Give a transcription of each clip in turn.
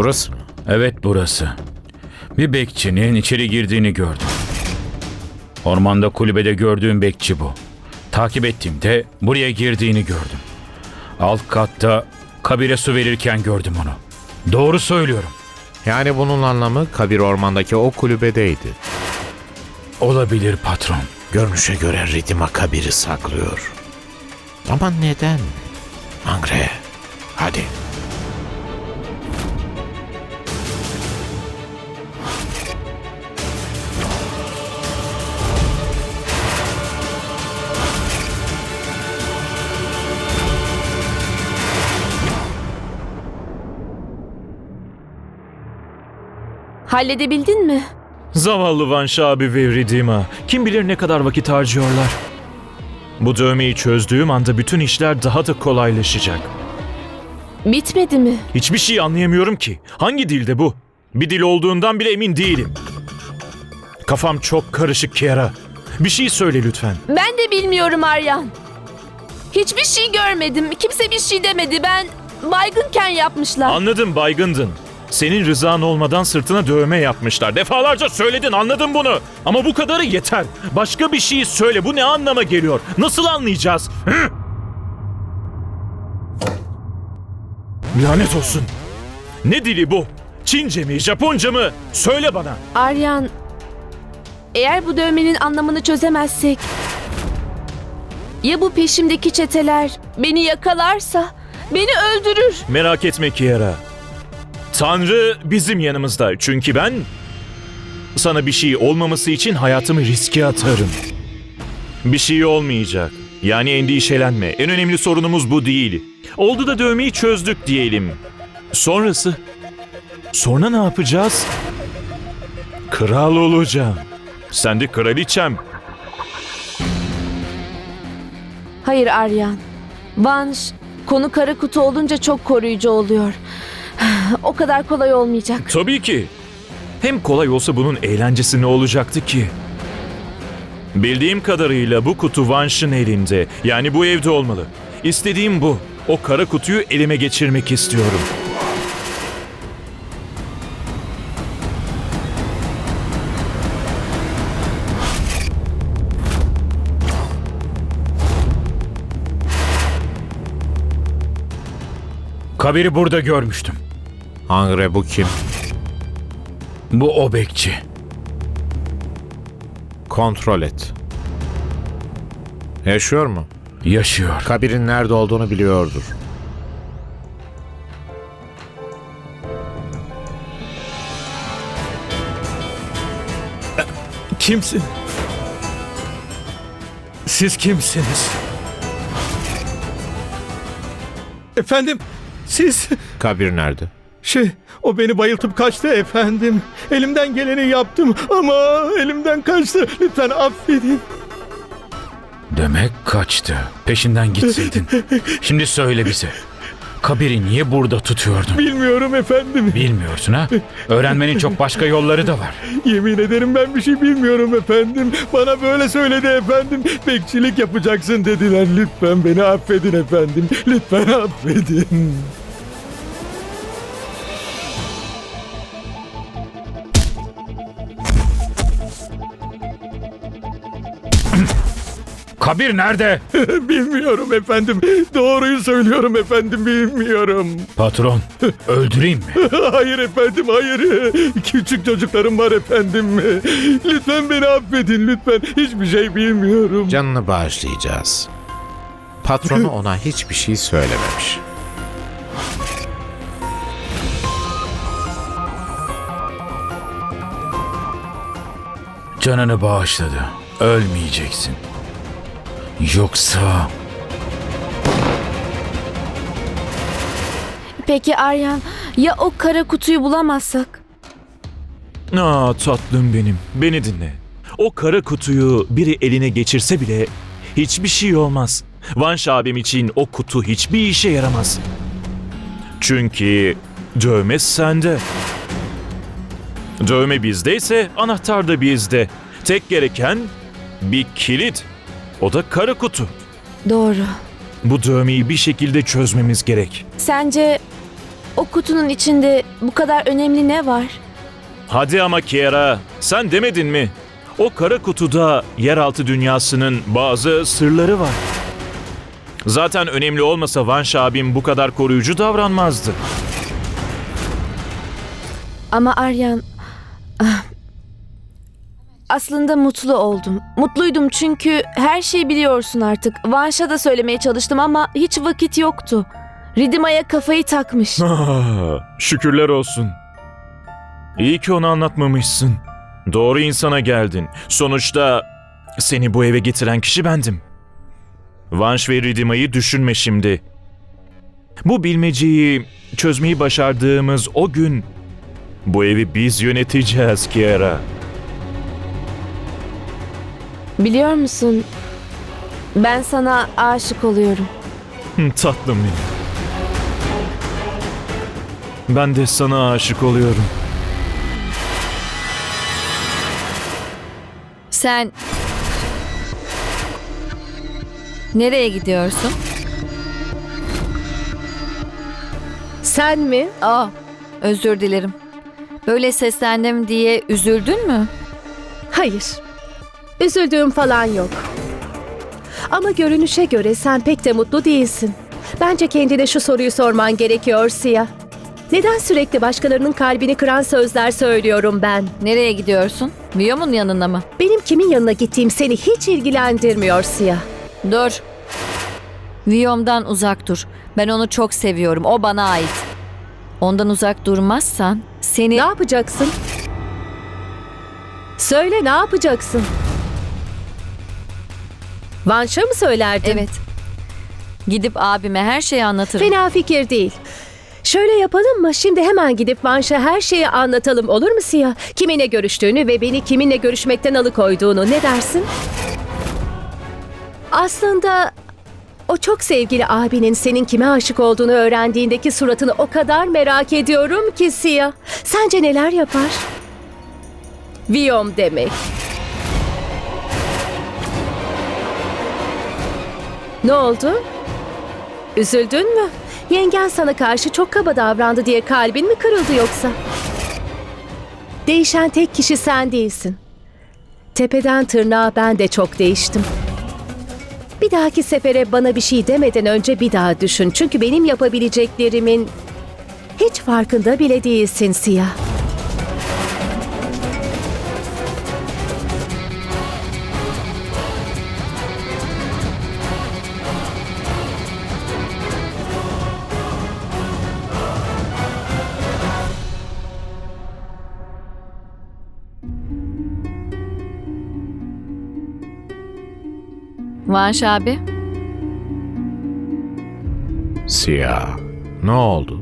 Burası mı? Evet burası. Bir bekçinin içeri girdiğini gördüm. Ormanda kulübede gördüğüm bekçi bu. Takip ettiğimde buraya girdiğini gördüm. Alt katta kabire su verirken gördüm onu. Doğru söylüyorum. Yani bunun anlamı Kabir Orman'daki o kulübedeydi. Olabilir patron. Görünüşe göre Ridima Kabir'i saklıyor. Ama neden? Angre, hadi. Halledebildin mi? Zavallı Vanş abi ve Ridima. Kim bilir ne kadar vakit harcıyorlar. Bu dövmeyi çözdüğüm anda bütün işler daha da kolaylaşacak. Bitmedi mi? Hiçbir şey anlayamıyorum ki. Hangi dilde bu? Bir dil olduğundan bile emin değilim. Kafam çok karışık Kiara. Bir şey söyle lütfen. Ben de bilmiyorum Aryan. Hiçbir şey görmedim. Kimse bir şey demedi. Ben baygınken yapmışlar. Anladım baygındın. Senin rızan olmadan sırtına dövme yapmışlar. Defalarca söyledin anladım bunu. Ama bu kadarı yeter. Başka bir şey söyle. Bu ne anlama geliyor? Nasıl anlayacağız? Hı? Lanet olsun. Ne dili bu? Çince mi, Japonca mı? Söyle bana. Aryan, eğer bu dövmenin anlamını çözemezsek... Ya bu peşimdeki çeteler beni yakalarsa beni öldürür. Merak etme Kiara. Tanrı bizim yanımızda. Çünkü ben sana bir şey olmaması için hayatımı riske atarım. Bir şey olmayacak. Yani endişelenme. En önemli sorunumuz bu değil. Oldu da dövmeyi çözdük diyelim. Sonrası? Sonra ne yapacağız? Kral olacağım. Sen de kraliçem. Hayır Aryan. Vanş konu kara kutu olunca çok koruyucu oluyor. O kadar kolay olmayacak. Tabii ki. Hem kolay olsa bunun eğlencesi ne olacaktı ki? Bildiğim kadarıyla bu kutu Vanş'ın elinde. Yani bu evde olmalı. İstediğim bu. O kara kutuyu elime geçirmek istiyorum. Kabiri burada görmüştüm. Angre bu kim? Bu o bekçi. Kontrol et. Yaşıyor mu? Yaşıyor. Kabir'in nerede olduğunu biliyordur. Kimsin? Siz kimsiniz? Efendim, siz... Kabir nerede? Şey, o beni bayıltıp kaçtı efendim. Elimden geleni yaptım ama elimden kaçtı. Lütfen affedin. Demek kaçtı. Peşinden gitseydin. Şimdi söyle bize. Kabiri niye burada tutuyordun? Bilmiyorum efendim. Bilmiyorsun ha? Öğrenmenin çok başka yolları da var. Yemin ederim ben bir şey bilmiyorum efendim. Bana böyle söyledi efendim. Bekçilik yapacaksın dediler. Lütfen beni affedin efendim. Lütfen affedin. Kabir nerede? bilmiyorum efendim. Doğruyu söylüyorum efendim. Bilmiyorum. Patron, öldüreyim mi? Hayır efendim hayır. Küçük çocuklarım var efendim. Lütfen beni affedin lütfen. Hiçbir şey bilmiyorum. Canını bağışlayacağız. Patronu ona hiçbir şey söylememiş. Canını bağışladı. Ölmeyeceksin. Yoksa... Peki Aryan, ya o kara kutuyu bulamazsak? Aa tatlım benim. Beni dinle. O kara kutuyu biri eline geçirse bile hiçbir şey olmaz. Vanş abim için o kutu hiçbir işe yaramaz. Çünkü dövme sende. Dövme bizdeyse anahtar da bizde. Tek gereken bir kilit. O da kara kutu. Doğru. Bu dövmeyi bir şekilde çözmemiz gerek. Sence O kutunun içinde bu kadar önemli ne var? Hadi ama Kiara, sen demedin mi? O kara kutuda yeraltı dünyasının bazı sırları var. Zaten önemli olmasa Vanş abim bu kadar koruyucu davranmazdı. Ama Aryan... ah, Aslında mutlu oldum. Mutluydum çünkü her şeyi biliyorsun artık. Vanş'a da söylemeye çalıştım ama hiç vakit yoktu. Ridima'ya kafayı takmış. Ah, Şükürler olsun. İyi ki onu anlatmamışsın. Doğru insana geldin. Sonuçta seni bu eve getiren kişi bendim. Vanş ve Ridima'yı düşünme şimdi. Bu bilmeceyi çözmeyi başardığımız o gün bu evi biz yöneteceğiz Kiara. Biliyor musun? Ben sana aşık oluyorum. Hı, Tatlım benim. Ben de sana aşık oluyorum. Sen nereye gidiyorsun? Sen mi? Aa, özür dilerim. Böyle seslendim diye üzüldün mü? Hayır. Üzüldüğüm falan yok. Ama görünüşe göre sen pek de mutlu değilsin. Bence kendine şu soruyu sorman gerekiyor Siyah. Neden sürekli başkalarının kalbini kıran sözler söylüyorum ben? Nereye gidiyorsun? Viyom'un yanına mı? Benim kimin yanına gittiğim seni hiç ilgilendirmiyor Siyah. Dur. Viyom'dan uzak dur. Ben onu çok seviyorum. O bana ait. Ondan uzak durmazsan seni... Ne yapacaksın? Söyle ne yapacaksın? Vanş'a mı söylerdin? Evet. Gidip abime her şeyi anlatırım. Fena fikir değil. Şöyle yapalım mı? Şimdi hemen gidip Vanş'a her şeyi anlatalım olur mu Siyah? Kiminle görüştüğünü ve beni kiminle görüşmekten alıkoyduğunu ne dersin? Aslında o çok sevgili abinin senin kime aşık olduğunu öğrendiğindeki suratını o kadar merak ediyorum ki Siyah. Sence neler yapar? Viyom demek. Ne oldu? Üzüldün mü? Yengen sana karşı çok kaba davrandı diye kalbin mi kırıldı yoksa? Değişen tek kişi sen değilsin. Tepeden tırnağa ben de çok değiştim. Bir dahaki sefere bana bir şey demeden önce bir daha düşün. Çünkü benim yapabileceklerimin hiç farkında bile değilsin Siyah. Vanş abi. Siyah. Ne oldu?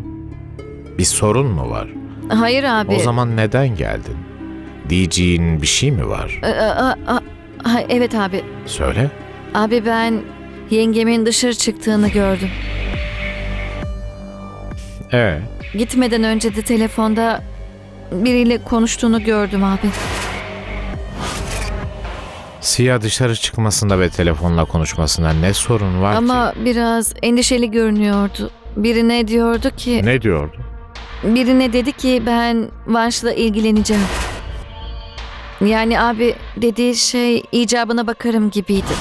Bir sorun mu var? Hayır abi. O zaman neden geldin? Diyeceğin bir şey mi var? Aa, aa, aa, ha, evet abi. Söyle. Abi ben yengemin dışarı çıktığını gördüm. Ee, Gitmeden önce de telefonda biriyle konuştuğunu gördüm abi. Siyah dışarı çıkmasında ve telefonla konuşmasında ne sorun var Ama biraz endişeli görünüyordu. Birine diyordu ki? ki, Ne diyordu? birine dedi ki ben Vanş'la ilgileneceğim. Yani abi dediği şey icabına bakarım gibiydi.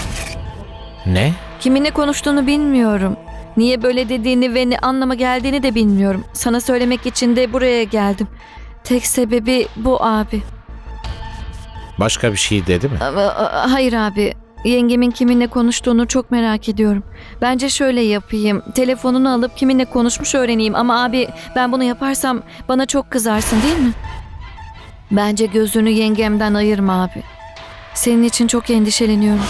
Ne? Kiminle konuştuğunu bilmiyorum. Niye böyle dediğini ve ne anlama geldiğini de bilmiyorum. Sana söylemek için de buraya geldim. Tek sebebi bu abi. Başka bir şey dedi mi? Hayır abi. Yengemin kiminle konuştuğunu çok merak ediyorum. Bence şöyle yapayım. Telefonunu alıp kiminle konuşmuş öğreneyim. Ama abi ben bunu yaparsam bana çok kızarsın değil mi? Bence gözünü yengemden ayırma abi. Senin için çok endişeleniyorum.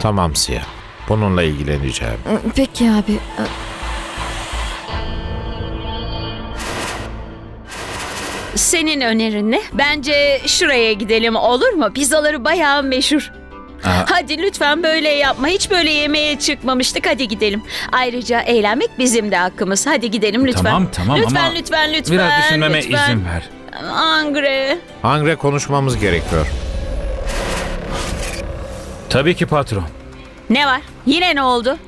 Tamam Siyah. Bununla ilgileneceğim. Peki abi. Senin önerin ne? Bence şuraya gidelim olur mu? Pizzaları bayağı meşhur. Hadi lütfen böyle yapma. Hiç böyle yemeğe çıkmamıştık. Hadi gidelim. Ayrıca eğlenmek bizim de hakkımız. Hadi gidelim lütfen. Tamam, tamam lütfen, ama lütfen lütfen Biraz düşünmeme lütfen. izin ver. Angre. Hangre konuşmamız gerekiyor. Tabii ki patron. Ne var? Yine ne oldu?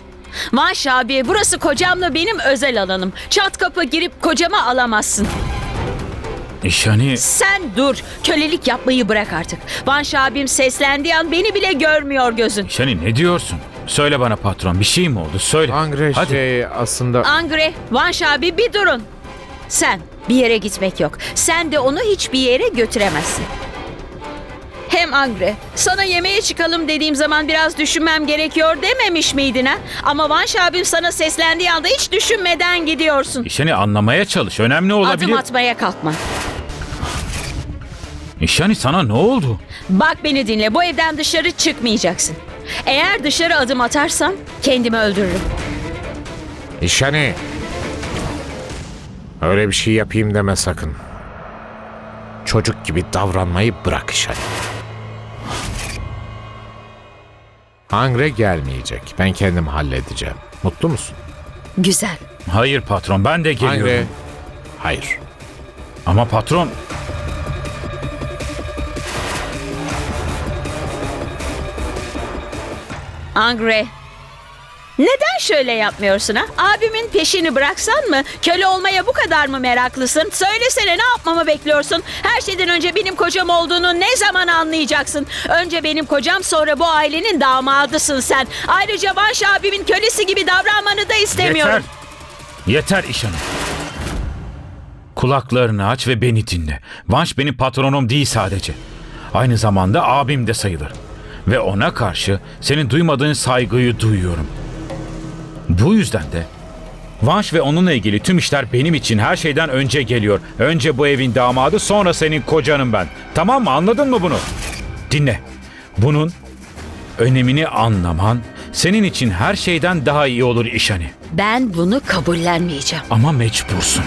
Vanş abi burası kocamla benim özel alanım. Çat kapı girip kocama alamazsın. İşani Sen dur. Kölelik yapmayı bırak artık. Vanş abim seslendiği an beni bile görmüyor gözün. İşani ne diyorsun? Söyle bana patron bir şey mi oldu? Söyle. Angre Hadi. şey aslında... Angre, Vanş abi bir durun. Sen bir yere gitmek yok. Sen de onu hiçbir yere götüremezsin. Hem Angre, sana yemeğe çıkalım dediğim zaman biraz düşünmem gerekiyor dememiş miydin ha? Ama Vanş abim sana seslendiği anda hiç düşünmeden gidiyorsun. İşani anlamaya çalış. Önemli olabilir. Adım atmaya kalkma. İşani sana ne oldu? Bak beni dinle, bu evden dışarı çıkmayacaksın. Eğer dışarı adım atarsan kendimi öldürürüm. İşani. Öyle bir şey yapayım deme sakın. Çocuk gibi davranmayı bırak İşani. Angre gelmeyecek. Ben kendim halledeceğim. Mutlu musun? Güzel. Hayır patron ben de geliyorum. Angre. Hayır. Ama patron Angre. Neden şöyle yapmıyorsun ha? Abimin peşini bıraksan mı? Köle olmaya bu kadar mı meraklısın? Söylesene ne yapmamı bekliyorsun? Her şeyden önce benim kocam olduğunu ne zaman anlayacaksın? Önce benim kocam sonra bu ailenin damadısın sen. Ayrıca Vanş abimin kölesi gibi davranmanı da istemiyorum. yeter. Yeter İşani. Kulaklarını aç ve beni dinle. Vanş benim patronum değil sadece. Aynı zamanda abim de sayılır. Ve ona karşı senin duymadığın saygıyı duyuyorum. Bu yüzden de Vanş ve onunla ilgili tüm işler benim için her şeyden önce geliyor. Önce bu evin damadı sonra senin kocanım ben. Tamam mı anladın mı bunu? Dinle. Bunun önemini anlaman senin için her şeyden daha iyi olur İşani. Ben bunu kabullenmeyeceğim. Ama mecbursun.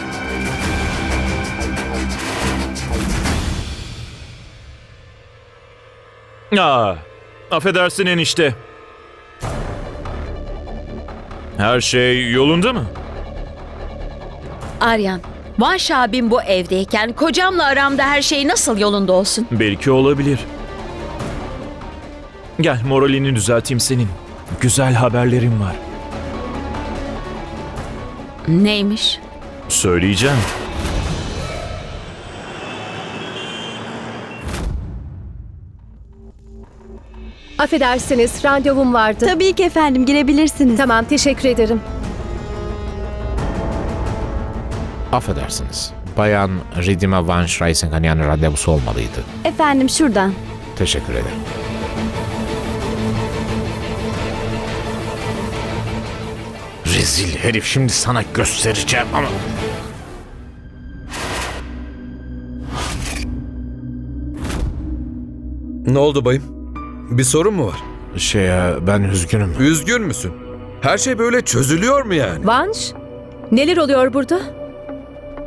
Aa, affedersin enişte. Her şey yolunda mı? Aryan, Vanş abim bu evdeyken kocamla aramda her şey nasıl yolunda olsun? Belki olabilir. Gel moralini düzelteyim senin. Güzel haberlerim var. Neymiş? Söyleyeceğim. Affedersiniz, randevum vardı. Tabii ki efendim girebilirsiniz. Tamam, teşekkür ederim. Affedersiniz. Bayan Ridima Van Schreisenkanyan'ın randevusu olmalıydı. Efendim şuradan. Teşekkür ederim. Rezil herif şimdi sana göstereceğim ama... Ne oldu bayım? Bir sorun mu var? Şey ben üzgünüm. Üzgün müsün? Her şey böyle çözülüyor mu yani? Vanş, neler oluyor burada?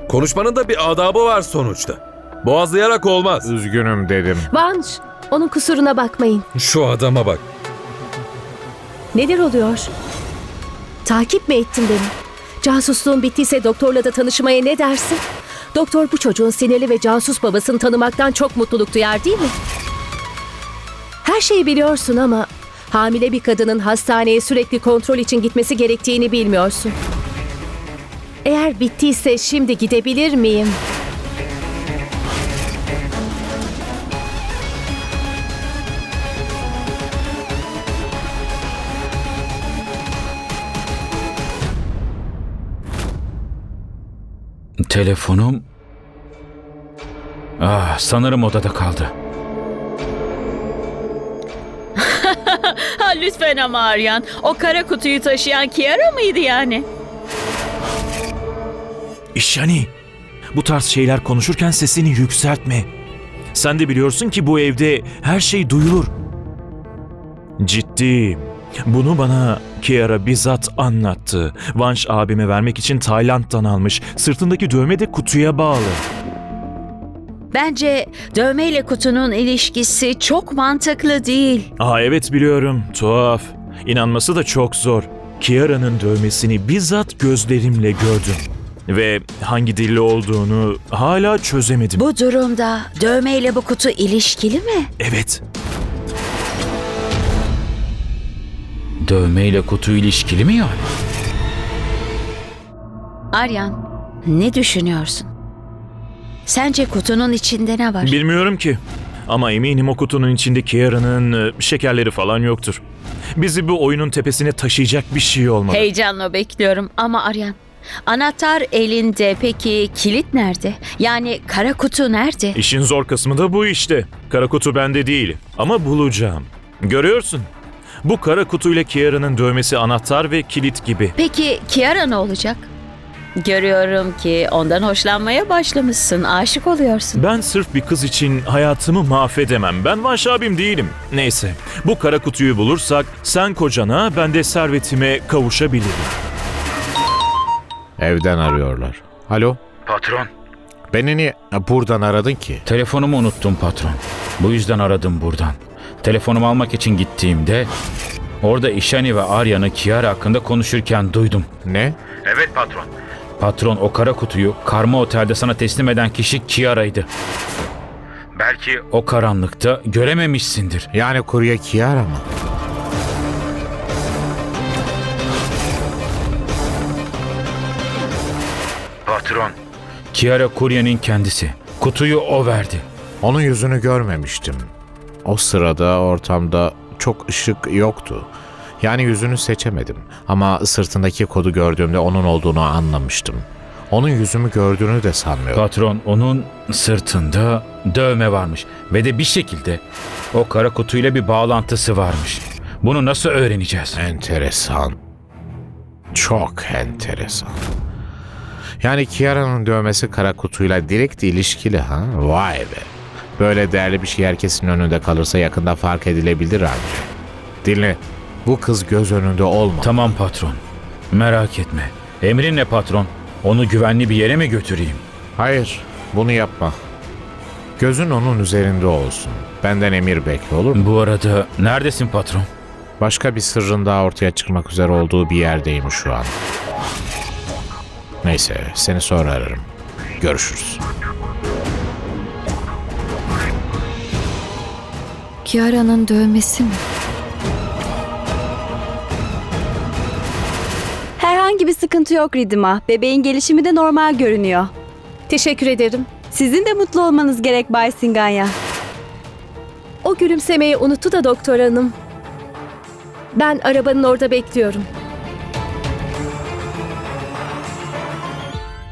Konuşmanın da bir adabı var sonuçta. Boğazlayarak olmaz. Üzgünüm dedim. Vanş, onun kusuruna bakmayın. Şu adama bak. Neler oluyor? Takip mi ettin beni? Casusluğun bittiyse doktorla da tanışmaya ne dersin? Doktor bu çocuğun sinirli ve casus babasını tanımaktan çok mutluluk duyar değil mi? Her şeyi biliyorsun ama hamile bir kadının hastaneye sürekli kontrol için gitmesi gerektiğini bilmiyorsun. Eğer bittiyse şimdi gidebilir miyim? Telefonum... Ah, sanırım odada kaldı. Lütfen ama Aryan. O kara kutuyu taşıyan Kiara mıydı yani? İşani, bu tarz şeyler konuşurken sesini yükseltme. Sen de biliyorsun ki bu evde her şey duyulur. Ciddiyim. Bunu bana Kiara bizzat anlattı. Vanş abime vermek için Tayland'dan almış. Sırtındaki dövme de kutuya bağlı. Bence dövmeyle kutunun ilişkisi çok mantıklı değil. Aa evet biliyorum. Tuhaf. İnanması da çok zor. Kiara'nın dövmesini bizzat gözlerimle gördüm. Ve hangi dilli olduğunu hala çözemedim. Bu durumda dövmeyle bu kutu ilişkili mi? Evet. Dövme ile kutu ilişkili mi yani? Aryan, ne düşünüyorsun? Sence kutunun içinde ne var? Bilmiyorum ki. Ama eminim o kutunun içinde Kiara'nın e, şekerleri falan yoktur. Bizi bu oyunun tepesine taşıyacak bir şey olmalı. Heyecanla bekliyorum ama Aryan. Anahtar elinde peki kilit nerede? Yani kara kutu nerede? İşin zor kısmı da bu işte. Kara kutu bende değil ama bulacağım. Görüyorsun. Bu kara kutuyla Kiara'nın dövmesi anahtar ve kilit gibi. Peki Kiara ne olacak? Görüyorum ki ondan hoşlanmaya başlamışsın, aşık oluyorsun. Ben sırf bir kız için hayatımı mahvedemem. Ben Vanş abim değilim. Neyse, bu kara kutuyu bulursak sen kocana, ben de servetime kavuşabilirim. Evden arıyorlar. Alo? Patron. Beni niye buradan aradın ki? Telefonumu unuttum patron. Bu yüzden aradım buradan. Telefonumu almak için gittiğimde orada İşani ve Arya'nı Kiara hakkında konuşurken duydum. Ne? Evet patron. Patron o kara kutuyu karma otelde sana teslim eden kişi Kiara'ydı. Belki o karanlıkta görememişsindir. Yani kurye Kiara mı? Patron. Kiara kuryenin kendisi. Kutuyu o verdi. Onun yüzünü görmemiştim. O sırada ortamda çok ışık yoktu. Yani yüzünü seçemedim. Ama sırtındaki kodu gördüğümde onun olduğunu anlamıştım. Onun yüzümü gördüğünü de sanmıyorum. Patron onun sırtında dövme varmış ve de bir şekilde o kara kutuyla bir bağlantısı varmış. Bunu nasıl öğreneceğiz? Enteresan. Çok enteresan. Yani Kiara'nın dövmesi kara kutuyla direkt ilişkili ha? Vay be. Böyle değerli bir şey herkesin önünde kalırsa yakında fark edilebilir ancak. Dinle. Bu kız göz önünde olma. Tamam patron. Merak etme. Emrin ne patron? Onu güvenli bir yere mi götüreyim? Hayır, bunu yapma. Gözün onun üzerinde olsun. Benden emir bekle olur mu? Bu arada neredesin patron? Başka bir sırrın daha ortaya çıkmak üzere olduğu bir yerdeyim şu an. Neyse, seni sonra ararım. Görüşürüz. Kiara'nın dövmesi mi? Bir sıkıntı yok Ridima. Bebeğin gelişimi de normal görünüyor. Teşekkür ederim. Sizin de mutlu olmanız gerek Bay Singanya. O gülümsemeyi unuttu da doktor hanım. Ben arabanın orada bekliyorum.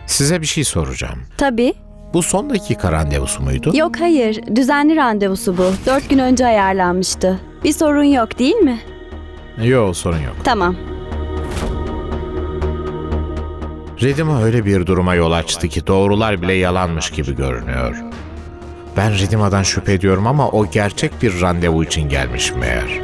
Size bir şey soracağım. Tabii. Bu son dakika randevusu muydu? Yok hayır. Düzenli randevusu bu. Dört gün önce ayarlanmıştı. Bir sorun yok değil mi? Yok, sorun yok. Tamam. Ridima öyle bir duruma yol açtı ki doğrular bile yalanmış gibi görünüyor. Ben Ridima'dan şüphe ediyorum ama o gerçek bir randevu için gelmiş meğer.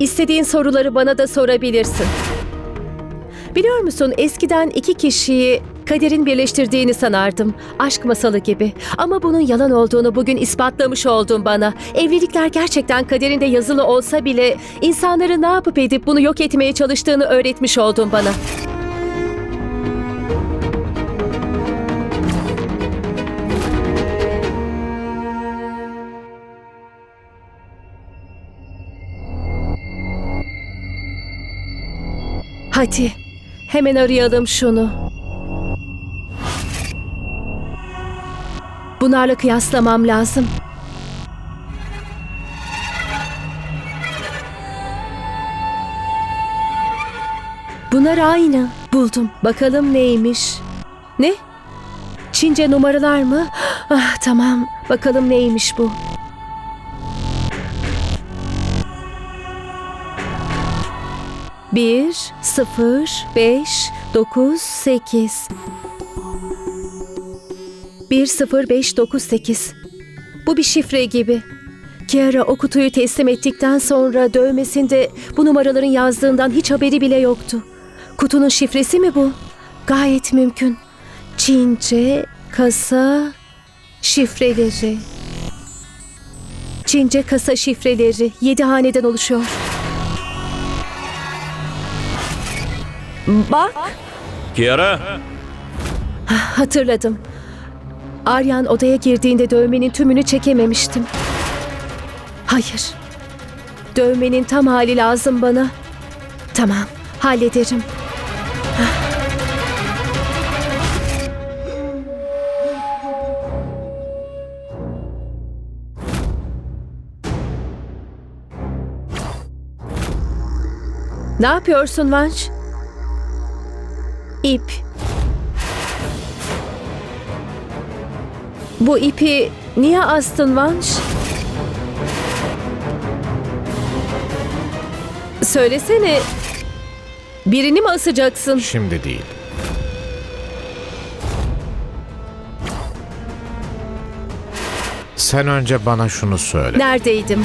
İstediğin soruları bana da sorabilirsin. Biliyor musun eskiden iki kişiyi kaderin birleştirdiğini sanardım. Aşk masalı gibi. Ama bunun yalan olduğunu bugün ispatlamış oldun bana. Evlilikler gerçekten kaderinde yazılı olsa bile insanları ne yapıp edip bunu yok etmeye çalıştığını öğretmiş oldun bana. Hadi hemen arayalım şunu. Bunlarla kıyaslamam lazım. Bunlar aynı. Buldum. Bakalım neymiş. Ne? Çince numaralar mı? Ah tamam. Bakalım neymiş bu. Bir, sıfır, beş, dokuz, sekiz. Bir, sıfır, beş, dokuz, sekiz. Bu bir şifre gibi. Kiara o kutuyu teslim ettikten sonra dövmesinde bu numaraların yazdığından hiç haberi bile yoktu. Kutunun şifresi mi bu? Gayet mümkün. Çince, kasa, şifreleri. Çince kasa şifreleri yedi haneden oluşuyor. Bak. Kiara, Hatırladım. Aryan odaya girdiğinde dövmenin tümünü çekememiştim. Hayır. Dövmenin tam hali lazım bana. Tamam, hallederim. Ne yapıyorsun Vanş? İp. Bu ipi niye astın Vanş? Söylesene. Birini mi asacaksın? Şimdi değil. Sen önce bana şunu söyle. Neredeydim?